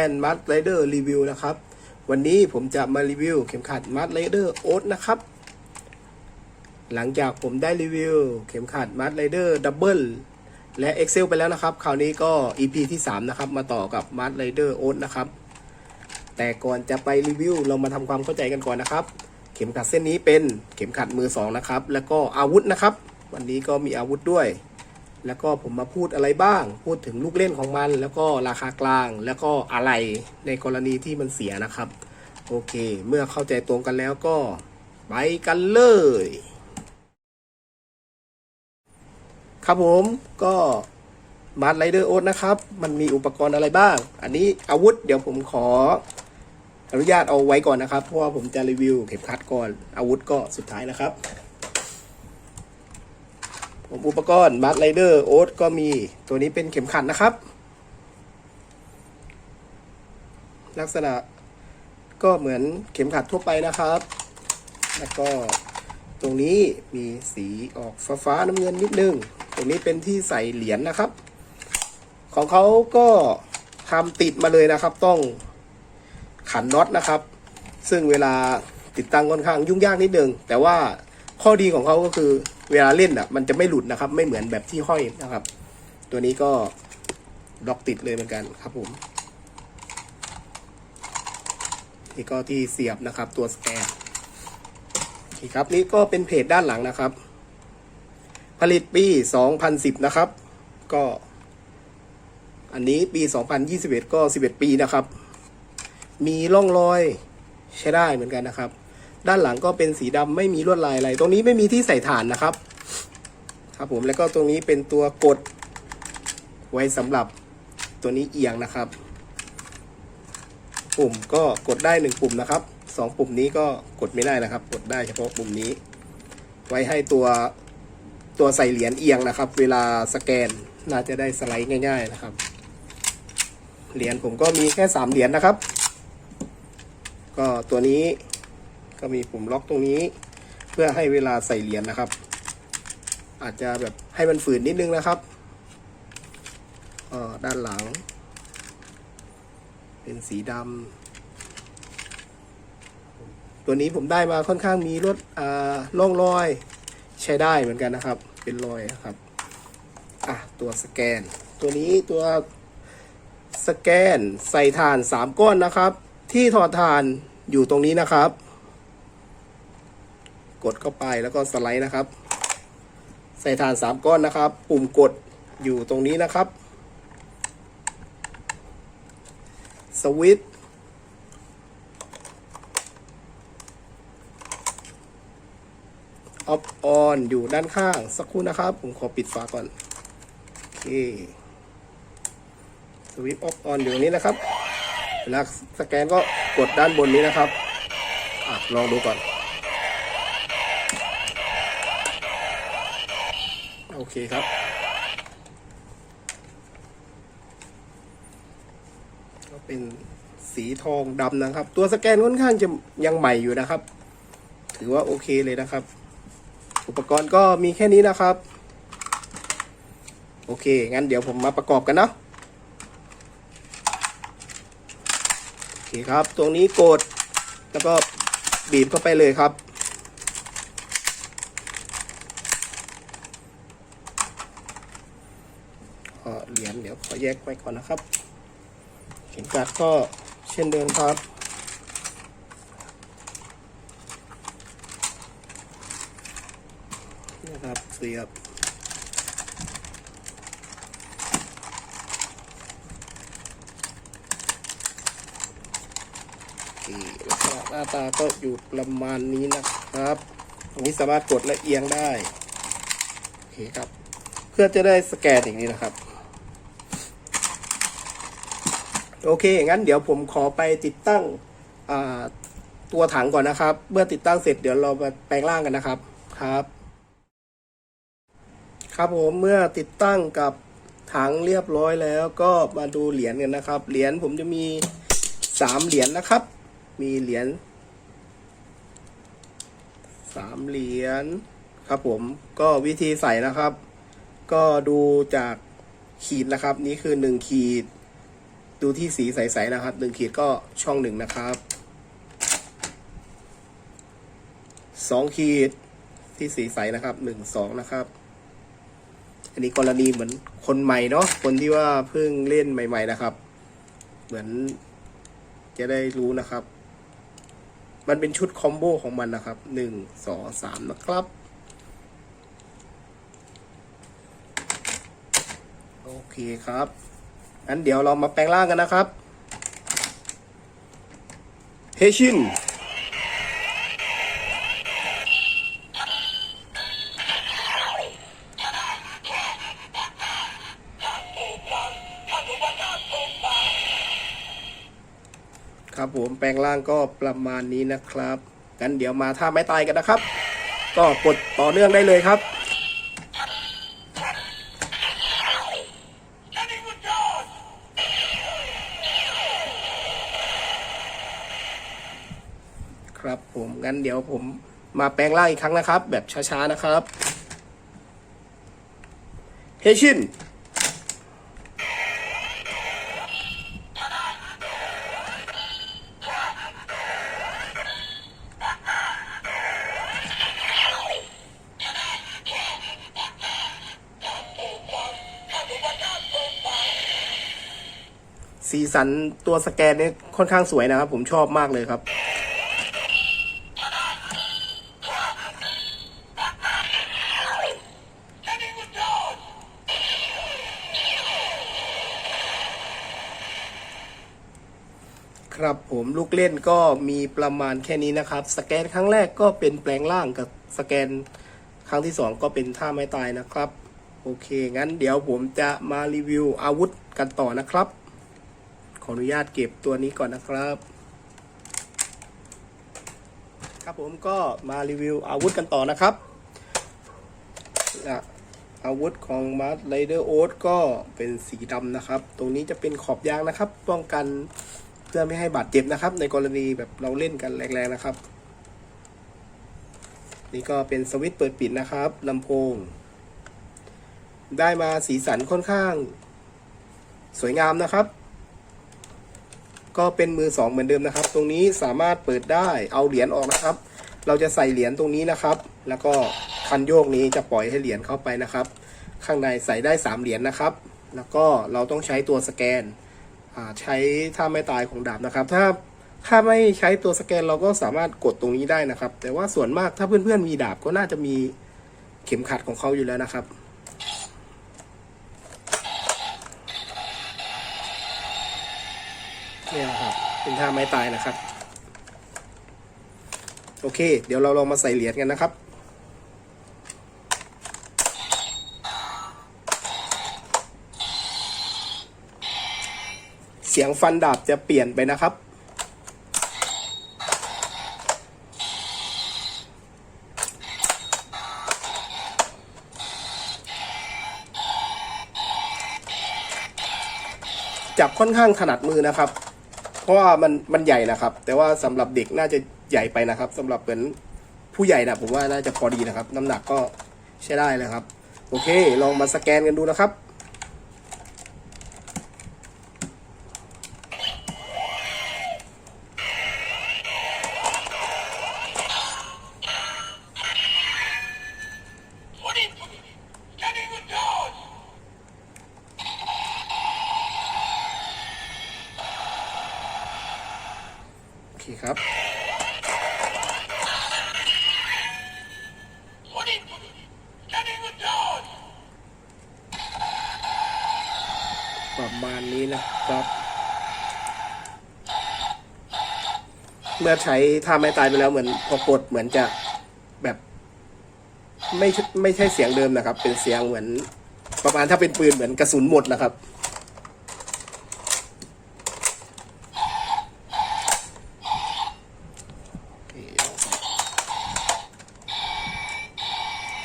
แอนมัดไรเดอร์รีวิวนะครับ วันนี้ผมจะมารีวิวเข็มขัดมัดไรเดอร์โอ๊ตนะครับ หลังจากผมได้รีวิว เข็มขัดมัดไรเดอร์ดับเบิลและ Excel ไปแล้วนะครับ คราวนี้ก็ EP ที่ 3 นะครับ มาต่อกับมัดไรเดอร์โอ๊ตนะครับ แต่ก่อนจะไปรีวิว เรามาทำความเข้าใจกันก่อนนะครับ เข็มขัดเส้นนี้เป็นเข็มขัดมือสองนะครับ แล้วก็อาวุธนะครับ วันนี้ก็มีอาวุธด้วย แล้วก็ผมมาพูดอะไรบ้าง พูดถึงลูกเล่นของมัน แล้วก็ราคากลาง แล้วก็อะไรในกรณีที่มันเสียนะครับ โอเค เมื่อเข้าใจตรงกันแล้วก็ไปกันเลย ครับผมก็มาร์ไรเดอร์โอ๊ตนะครับ มันมีอุปกรณ์อะไรบ้าง อันนี้อาวุธเดี๋ยวผมขออนุญาตเอาไว้ก่อนนะครับ เพราะว่าผมจะรีวิวเข็มขัดก่อนอาวุธก็สุดท้ายนะครับ อุปกรณ์มาร์ไรเดอร์โอ๊ตก็มีตัวนี้เป็นเข็มขัดนะครับ ลักษณะก็เหมือนเข็มขัดทั่วไปนะครับ แล้วก็ตรงนี้มีสีออกฟ้าฟ้าๆน้ำเงินนิดนึง ตรงนี้เป็นที่ใส่เหรียญนนะครับ ของเขาก็ทำติดมาเลยนะครับ ต้องขันน็อตนะครับ ซึ่งเวลาติดตั้งค่อนข้างยุ่งยากนิดนึง แต่ว่า ข้อดีของเขาก็คือเวลาเล่นอะ มันจะไม่หลุดนะครับ ไม่เหมือนแบบที่ห้อยนะครับ ตัวนี้ก็ล็อกติดเลยเหมือนกันครับผมนี่ก็ที่เสียบนะครับ ตัวสแกนโอเคครับนี่ก็เป็นเพจด้านหลังนะครับ ผลิตปี 2010 นะครับ ก็ อันนี้ปี 2021 ก็ 11 ปีนะครับ มีร่องรอยใช้ได้เหมือนกันนะครับ ด้านหลังก็เป็นสีดำไม่มีลวดลายอะไร ตรงนี้ไม่มีที่ใส่ฐานนะครับ ครับผมแล้วก็ตรงนี้เป็นตัวกด ไว้สำหรับตัวนี้เอียงนะครับ ปุ่มก็กดได้หนึ่งปุ่มนะครับสองปุ่มนี้ก็กดไม่ได้นะครับ กดได้เฉพาะปุ่มนี้ ไว้ให้ตัวตัวใส่เหรียญเอียงนะครับ เวลาสแกนน่าจะได้สไลด์ง่าย ๆนะครับ เหรียญผมก็มีแค่สามเหรียญนะครับ ก็ตัวนี้ ก็มีปุ่มล็อกตรงนี้ เพื่อให้เวลาใส่เหรียญนะครับ อาจจะแบบให้มันฝืนนิดนึงนะครับด้านหลัง เป็นสีดำตัวนี้ผมได้มาค่อนข้างมีรถอ่าร่องรอยใช้ได้เหมือนกันนะครับ เป็นรอยนะครับอะตัวสแกน ตัวนี้ตัวสแกนใส่ถ่านสามก้อนนะครับ ที่ถอดถ่านอยู่ตรงนี้นะครับ กดเข้าไปแล้วก็สไลด์นะครับ ใส่ถ่านสามก้อนนะครับ ปุ่มกดอยู่ตรงนี้นะครับ สวิตช์ออฟออนอยู่ด้านข้างสักครู่นะครับ ผมขอปิดฝาก่อน โอเค สวิตช์ออฟออนอยู่ตรงนี้นะครับเวลาสแกนก็กดด้านบนนี้นะครับอลองดูก่อน โอเคครับ ก็เป็นสีทองดำนะครับ ตัวสแกนค่อนข้างจะยังใหม่อยู่นะครับ ถือว่าโอเคเลยนะครับ อุปกรณ์ก็มีแค่นี้นะครับ โอเค งั้นเดี๋ยวผมมาประกอบกันเนาะโอเคครับ ตรงนี้กดแล้วก็บีบเข้าไปเลยครับ ก็เหรียญเดี๋ยวขอ แยกไว้ก่อนนะครับ เข็มกัดก็เช่นเดิมครับ นะครับเสียบโอเคลักษณะหน้าตาก็อยู่ประมาณนี้นะครับ ตรงนี้สามารถกดและเอียงได้ โอเคครับ เพื่อจะได้สแกนอย่างนี้นะครับ โอเค งั้นเดี๋ยวผมขอไปติดตั้งตัวถังก่อนนะครับ เมื่อติดตั้งเสร็จเดี๋ยวเรามาแปลงร่างกันนะครับ ครับ ครับผมเมื่อติดตั้งกับถังเรียบร้อยแล้วก็มาดูเหรียญกันนะครับ เหรียญผมจะมีสามเหรียญนะครับ มีเหรียญสามเหรียญครับผมก็วิธีใส่นะครับ ก็ดูจากขีดนะครับ นี่คือหนึ่งขีด ดูที่สีใสๆนะครับหนึ่งขีดก็ช่องหนึ่งนะครับสองขีดที่สีใสนะครับหนึ่งสองนะครับ อันนี้กรณีเหมือนคนใหม่เนาะคนที่ว่าเพิ่งเล่นใหม่ ๆนะครับ เหมือนจะได้รู้นะครับ มันเป็นชุดคอมโบของมันนะครับหนึ่งสองสามนะครับโอเคครับ งั้นเดี๋ยวเรามาแปลงร่างกันนะครับ เฮชิน ครับผมแปลงร่างก็ประมาณนี้นะครับงั้นเดี๋ยวมาท่าไม่ตายกันนะครับ ก็กดต่อเนื่องได้เลยครับ ครับผมงั้นเดี๋ยวผมมาแปลงร่างอีกครั้งนะครับ แบบช้าๆนะครับเฮชินสีสันตัวสแกนเนี่ยค่อนข้างสวยนะครับ ผมชอบมากเลยครับ ครับผมลูกเล่นก็มีประมาณแค่นี้นะครับ สแกนครั้งแรกก็เป็นแปลงร่างกับสแกนครั้งที่สองก็เป็นท่าไม้ตายนะครับ โอเค งั้นเดี๋ยวผมจะมารีวิวอาวุธกันต่อนะครับ ขออนุญาตเก็บตัวนี้ก่อนนะครับ ครับผมก็มารีวิวอาวุธกันต่อนะครับอาวุธของมาร์ r ไรเดอร์โอ๊ตก็เป็นสีดำนะครับ ตรงนี้จะเป็นขอบยางนะครับ ป้องกัน เพื่อไม่ให้บาดเจ็บนะครับ ในกรณีแบบเราเล่นกันแรงๆนะครับ นี่ก็เป็นสวิตช์เปิดปิดนะครับลำโพง ได้มาสีสันค่อนข้าง สวยงามนะครับ ก็เป็นมือสองเหมือนเดิมนะครับ ตรงนี้สามารถเปิดได้เอาเหรียญออกนะครับ เราจะใส่เหรียญตรงนี้นะครับ แล้วก็คันโยกนี้จะปล่อยให้เหรียญเข้าไปนะครับ ข้างในใส่ได้สามเหรียญนะครับ แล้วก็เราต้องใช้ตัวสแกน ใช้ท่าไม่ตายของดาบนะครับ ถ้าถ้าไม่ใช้ตัวสแกนเราก็สามารถกดตรงนี้ได้นะครับ แต่ว่าส่วนมากถ้าเพื่อนๆมีดาบก็น่าจะมีเข็มขัดของเขาอยู่แล้วนะครับเนี่ยครับเป็นท่าไม้ตายนะครับ โอเค เดี๋ยวเราลองมาใส่เหรียญกันนะครับ สียงฟันดาบจะเปลี่ยนไปนะครับ จับค่อนข้างถนัดมือนะครับ เพราะว่ามันมันใหญ่นะครับ แต่ว่าสำหรับเด็กน่าจะใหญ่ไปนะครับสำหรับเป็นผู้ใหญ่นะผมว่าน่าจะพอดีนะครับ น้ำหนักก็ใช้ได้เลยครับ โอเค ลองมาสแกนกันดูนะครับ เคครับ ประมาณนี้นะครับ เมื่อใช้ท่าไม้ตายไปแล้วเหมือนพอกดเหมือนจะแบบไม่ไม่ใช่เสียงเดิมนะครับ เป็นเสียงเหมือนประมาณถ้าเป็นปืนเหมือนกระสุนหมดนะครับ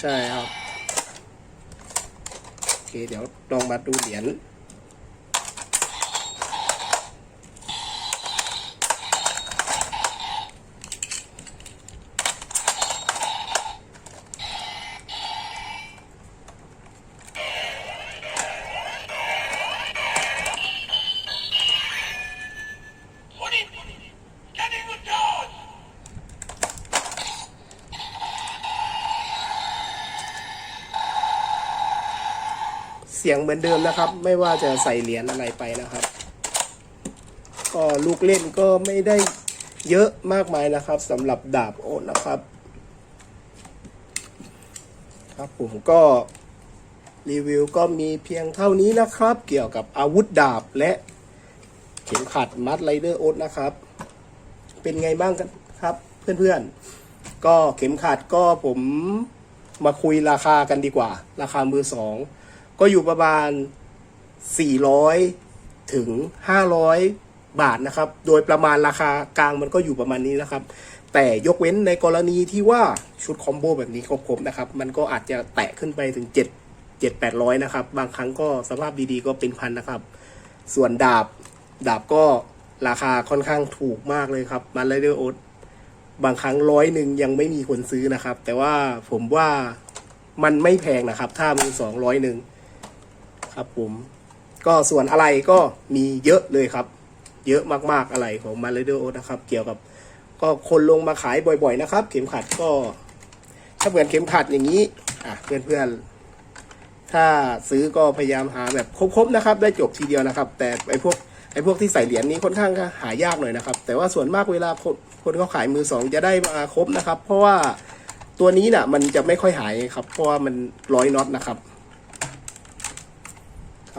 ใช่ครับ โอเค เดี๋ยวลอง มาดูเหรียญ เสียงเหมือนเดิมนะครับ ไม่ว่าจะใส่เหรียญอะไรไปนะครับ ก็ลูกเล่นก็ไม่ได้เยอะมากมายนะครับสำหรับดาบโอ๊ตนะครับ ครับผมก็รีวิวก็มีเพียงเท่านี้นะครับ เกี่ยวกับอาวุธดาบและเข็มขัดมัดไรเดอร์โอ๊ตนะครับ เป็นไงบ้างกันครับ เพื่อนๆ ก็เข็มขัดก็ผมมาคุยราคากันดีกว่า ราคามือสอง ก็อยู่ประมาณ 400 ถึง 500 บาทนะครับ โดยประมาณราคากลางมันก็อยู่ประมาณนี้นะครับ แต่ยกเว้นในกรณีที่ว่าชุดคอมโบแบบนี้ครบๆนะครับ มันก็อาจจะแตะขึ้นไปถึง 7 7 800 นะครับ บางครั้งก็สภาพดีๆก็เป็นพันนะครับ ส่วนดาบดาบก็ราคาค่อนข้างถูกมากเลยครับมันเลยเดอร์โอ๊ตบางครั้งร้อยหนึ่งยังไม่มีคนซื้อนะครับ แต่ว่าผมว่ามันไม่แพงนะครับ ถ้ามือสองร้อยหนึ่ง ครับผมก็ส่วนอะไรก็มีเยอะเลยครับ เยอะมากๆอะไรของมาเลเดอร์โอนะครับ เกี่ยวกับก็คนลงมาขายบ่อยๆนะครับ เข็มขัดก็ ถ้าเหมือนเข็มขัดอย่างนี้อะเพื่อนๆ ถ้าซื้อก็พยายามหาแบบครบๆนะครับ ได้จบทีเดียวนะครับ แต่ไอ้พวกไอ้พวกที่ใส่เหรียญนี้ค่อนข้างหายากหน่อยนะครับ แต่ว่าส่วนมากเวลาคนคนเขาขายมือสองจะได้มาครบนะครับ เพราะว่าตัวนี้น่ะมันจะไม่ค่อยหายครับ เพราะว่ามันร้อยน็อตนะครับ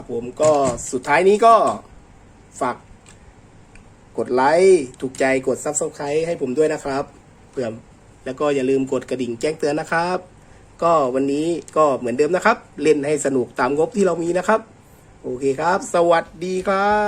ครับผมก็สุดท้ายนี้ก็ฝากกดไลค์ถูกใจกด Subscribe ให้ผมด้วยนะครับเผื่อแล้วก็อย่าลืมกดกระดิ่งแจ้งเตือนนะครับ ก็วันนี้ก็เหมือนเดิมนะครับ เล่นให้สนุกตามงบที่เรามีนะครับ โอเคครับ สวัสดีครับ